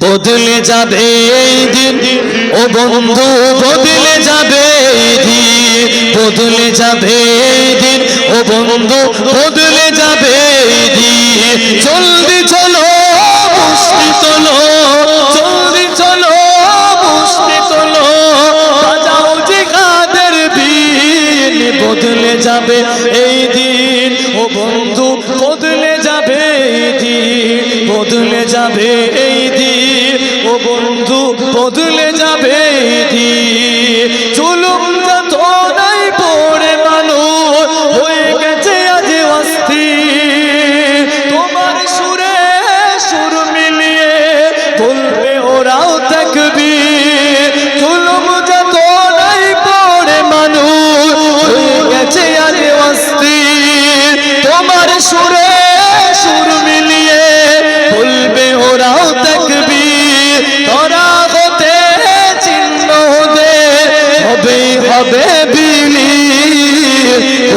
বদলে যাবে এই দিন। ও বন্ধু, বদলে যাবে বদলে যাবে এই দিন। ও বন্ধু, বদলে যাবে জলদি চলো মুষ্টি তোলো। জলদি চলো মুষ্টি তোলো। বাজাও জিহাদের বিন বদলে যাবে এই দিন। ও বন্ধু, বদলে বদলে যাবে এই দিন। ও বন্ধু, বদলে যাবে এই দিন। চলুন যত নাই পড়ে মানুষ, হয়ে গেছে আজ অস্থির। তোমার সুরে সুর মিলিয়ে বলবে ওরাও থাকবি চলুন যত নাই পড়ে মানুষ, হয়ে গেছে আজ অস্থির। তোমার সুরে সুর মিলিয়ে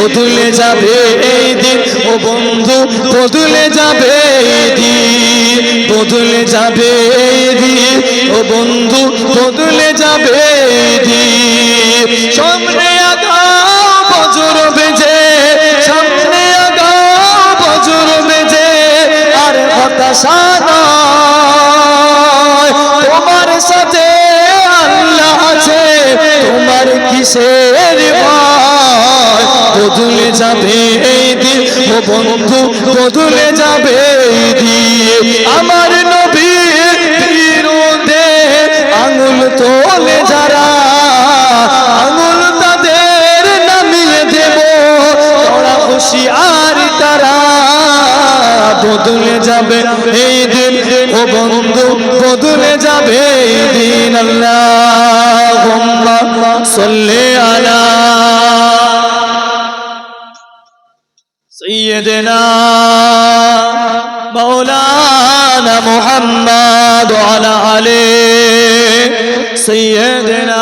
বদলে যাবে এই দিন, ও বন্ধু, বদলে যাবে এই দিন, বদলে যাবে এই দিন, ও বন্ধু, বদলে যাবে এই দিন। সামনে আগাও বজর বেজে, সামনে বজর বেজে, আর হতাশা বদলে যাবে এই দিন, ও বন্ধু, বদলে যাবে এই দিন। আমার নবী বিরোধে আঙুল তোলে যারা, আঙুল তাদের নামিয়ে দেব। তোরা হুশিয়ার তারা বদলে যাবে এই দিন, ও বন্ধু, বদলে যাবে এই দিন। আল্লাহ সাল্লি আলা سيدنا مولانا محمد وعلى عليه سيدنا